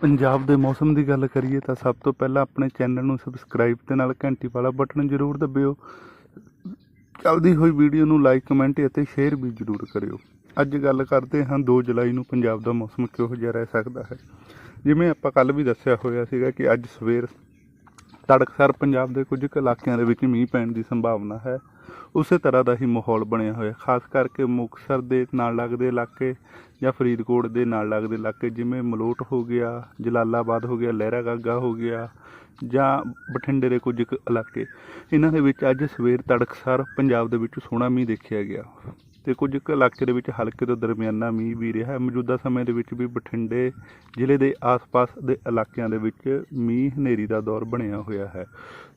ਪੰਜਾਬ ਦੇ ਮੌਸਮ ਦੀ ਗੱਲ ਕਰੀਏ ਤਾਂ ਸਭ ਤੋਂ ਪਹਿਲਾਂ ਆਪਣੇ ਚੈਨਲ ਨੂੰ ਸਬਸਕ੍ਰਾਈਬ ਤੇ ਨਾਲ ਘੰਟੀ ਵਾਲਾ ਬਟਨ ਜ਼ਰੂਰ ਦਬਿਓ। ਚੱਲਦੀ ਹੋਈ ਵੀਡੀਓ ਨੂੰ ਲਾਈਕ ਕਮੈਂਟ ਅਤੇ ਸ਼ੇਅਰ ਵੀ ਜ਼ਰੂਰ ਕਰਿਓ। ਅੱਜ ਗੱਲ ਕਰਦੇ ਹਾਂ 2 ਜੁਲਾਈ ਨੂੰ ਪੰਜਾਬ ਦਾ ਮੌਸਮ ਕਿਹੋ ਜਿਹਾ ਰਹਿ ਸਕਦਾ ਹੈ। ਜਿਵੇਂ ਆਪਾਂ ਕੱਲ ਵੀ ਦੱਸਿਆ ਹੋਇਆ ਸੀਗਾ ਕਿ ਅੱਜ ਸਵੇਰ ਤੜਕਸਾਰ ਪੰਜਾਬ ਦੇ ਕੁਝ ਕੁ ਇਲਾਕਿਆਂ ਦੇ ਵਿੱਚ ਮੀਂਹ ਪੈਣ ਦੀ ਸੰਭਾਵਨਾ ਹੈ। ਉਸੇ ਤਰ੍ਹਾਂ ਦਾ ਹੀ ਮਾਹੌਲ ਬਣਿਆ ਹੋਇਆ। ਖਾਸ ਕਰਕੇ ਮੁਕਤਸਰ ਦੇ ਨਾਲ ਲੱਗਦੇ ਇਲਾਕੇ ਜਾਂ ਫਰੀਦਕੋਟ ਦੇ ਨਾਲ ਲੱਗਦੇ ਇਲਾਕੇ, ਜਿਵੇਂ ਮਲੋਟ ਹੋ ਗਿਆ, ਜਲਾਲਾਬਾਦ ਹੋ ਗਿਆ ਲਹਿਰਾ ਗਾਗਾ ਹੋ ਗਿਆ ਜਾਂ ਬਠਿੰਡੇ ਦੇ ਕੁਝ ਕੁ ਇਲਾਕੇ। ਇਹਨਾਂ ਦੇ ਵਿੱਚ ਅੱਜ ਸਵੇਰ ਤੜਕਸਾਰ ਪੰਜਾਬ ਦੇ ਵਿੱਚ ਸੋਹਣਾ ਮੀਂਹ ਦੇਖਿਆ ਗਿਆ। ਤੇ ਕੁਝ ਕੁ ਇਲਾਕੇ ਦੇ ਵਿੱਚ ਹਲਕੇ ਤੋਂ ਦਰਮਿਆਨਾ ਮੀਂਹ ਵੀ ਰਿਹਾ ਹੈ। ਮੌਜੂਦਾ ਸਮੇਂ ਦੇ ਵਿੱਚ ਵੀ ਬਠਿੰਡੇ ਜ਼ਿਲ੍ਹੇ ਦੇ ਆਸ-ਪਾਸ ਦੇ ਇਲਾਕਿਆਂ ਦੇ ਵਿੱਚ ਮੀਂਹ ਹਨੇਰੀ ਦਾ ਦੌਰ ਬਣਿਆ ਹੋਇਆ ਹੈ।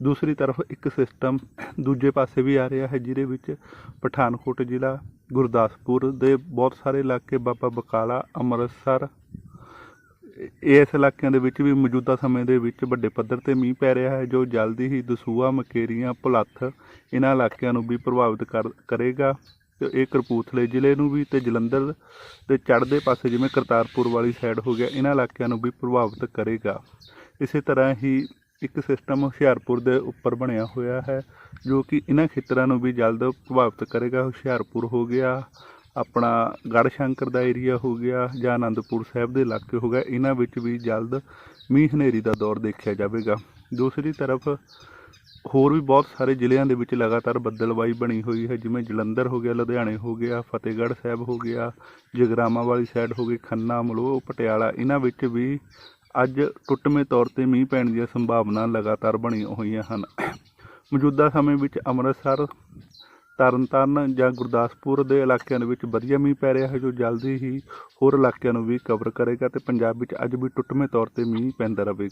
ਦੂਸਰੀ ਤਰਫ ਇੱਕ ਸਿਸਟਮ ਦੂਜੇ ਪਾਸੇ ਵੀ ਆ ਰਿਹਾ ਹੈ, ਜਿਹਦੇ ਵਿੱਚ ਪਠਾਨਕੋਟ ਜ਼ਿਲ੍ਹਾ, ਗੁਰਦਾਸਪੁਰ ਦੇ ਬਹੁਤ ਸਾਰੇ ਇਲਾਕੇ, ਬਾਬਾ ਬਕਾਲਾ, ਅੰਮ੍ਰਿਤਸਰ, ਇਸ ਇਲਾਕਿਆਂ ਦੇ ਵਿੱਚ ਵੀ ਮੌਜੂਦਾ ਸਮੇਂ ਦੇ ਵਿੱਚ ਵੱਡੇ ਪੱਧਰ ਤੇ ਮੀਂਹ ਪੈ ਰਿਹਾ ਹੈ, ਜੋ ਜਲਦੀ ਹੀ ਦਸੂਆ ਮਕੇਰੀਆਂ, ਭੁਲੱਥ ਇਹਨਾਂ ਇਲਾਕਿਆਂ ਨੂੰ ਵੀ ਪ੍ਰਭਾਵਿਤ ਕਰ, ਕਰੇਗਾ। ਤੇ ਇਹ ਕਰਪੂਥਲੇ ਜ਼ਿਲ੍ਹੇ ਨੂੰ ਵੀ ਤੇ ਜਲੰਧਰ ਦੇ ਚੜ੍ਹਦੇ ਪਾਸੇ ਜਿਵੇਂ ਕਰਤਾਰਪੁਰ ਵਾਲੀ ਸਾਈਡ ਹੋ ਗਿਆ, ਇਹਨਾਂ ਇਲਾਕਿਆਂ ਨੂੰ ਵੀ ਪ੍ਰਭਾਵਿਤ ਕਰੇਗਾ। ਇਸੇ ਤਰ੍ਹਾਂ ਹੀ ਇੱਕ ਸਿਸਟਮ ਹੁਸ਼ਿਆਰਪੁਰ ਦੇ ਉੱਪਰ ਬਣਿਆ ਹੋਇਆ ਹੈ, ਜੋ ਕਿ ਇਹਨਾਂ ਖੇਤਰਾਂ ਨੂੰ ਵੀ ਜਲਦ ਪ੍ਰਭਾਵਿਤ ਕਰੇਗਾ। ਹੁਸ਼ਿਆਰਪੁਰ ਹੋ ਗਿਆ, ਆਪਣਾ ਗੜ੍ਹ ਸ਼ੰਕਰ ਦਾ ਏਰੀਆ ਹੋ ਗਿਆ ਜਾਂ ਆਨੰਦਪੁਰ ਸਾਹਿਬ ਦੇ ਇਲਾਕੇ ਹੋ ਗਿਆ ਇਹਨਾਂ ਵਿੱਚ ਵੀ ਜਲਦ ਮੀਂਹ ਹਨੇਰੀ ਦਾ ਦੌਰ ਦੇਖਿਆ ਜਾਵੇਗਾ। ਦੂਸਰੀ ਤਰਫ ਹੋਰ ਵੀ ਬਹੁਤ ਸਾਰੇ ਜ਼ਿਲ੍ਹਿਆਂ ਦੇ ਵਿੱਚ ਲਗਾਤਾਰ ਬੱਦਲਬਾਈ ਬਣੀ ਹੋਈ ਹੈ, ਜਿਵੇਂ ਜਲੰਧਰ ਹੋ ਗਿਆ, ਲੁਧਿਆਣੇ ਹੋ ਗਿਆ, ਫਤਿਹਗੜ੍ਹ ਸਾਹਿਬ ਹੋ ਗਿਆ ਜਗਰਾਵਾਂ ਵਾਲੀ ਸਾਈਡ ਹੋ ਗਈ, ਖੰਨਾ, ਮਲੋਹ, ਪਟਿਆਲਾ, ਇਹਨਾਂ ਵਿੱਚ ਵੀ ਅੱਜ ਟੁੱਟਵੇਂ ਤੌਰ ਤੇ ਮੀਂਹ ਪੈਣ ਦੀਆਂ ਸੰਭਾਵਨਾ ਲਗਾਤਾਰ ਬਣੀਆਂ ਹੋਈਆਂ ਹਨ। ਮੌਜੂਦਾ ਸਮੇਂ ਵਿੱਚ ਅੰਮ੍ਰਿਤਸਰ, ਤਰਨਤਾਰਨ ਜਾਂ ਗੁਰਦਾਸਪੁਰ ਦੇ ਇਲਾਕਿਆਂ ਦੇ ਵਿੱਚ ਵਧੀਆ ਮੀਂਹ ਪੈ ਰਿਹਾ ਹੈ, ਜੋ ਜਲਦੀ ਹੀ ਹੋਰ ਇਲਾਕਿਆਂ ਨੂੰ ਵੀ ਕਵਰ ਕਰੇਗਾ ਤੇ ਪੰਜਾਬ ਵਿੱਚ ਅੱਜ ਵੀ ਟੁੱਟਵੇਂ ਤੌਰ ਤੇ ਮੀਂਹ ਪੈਂਦਾ ਰਹੇਗਾ।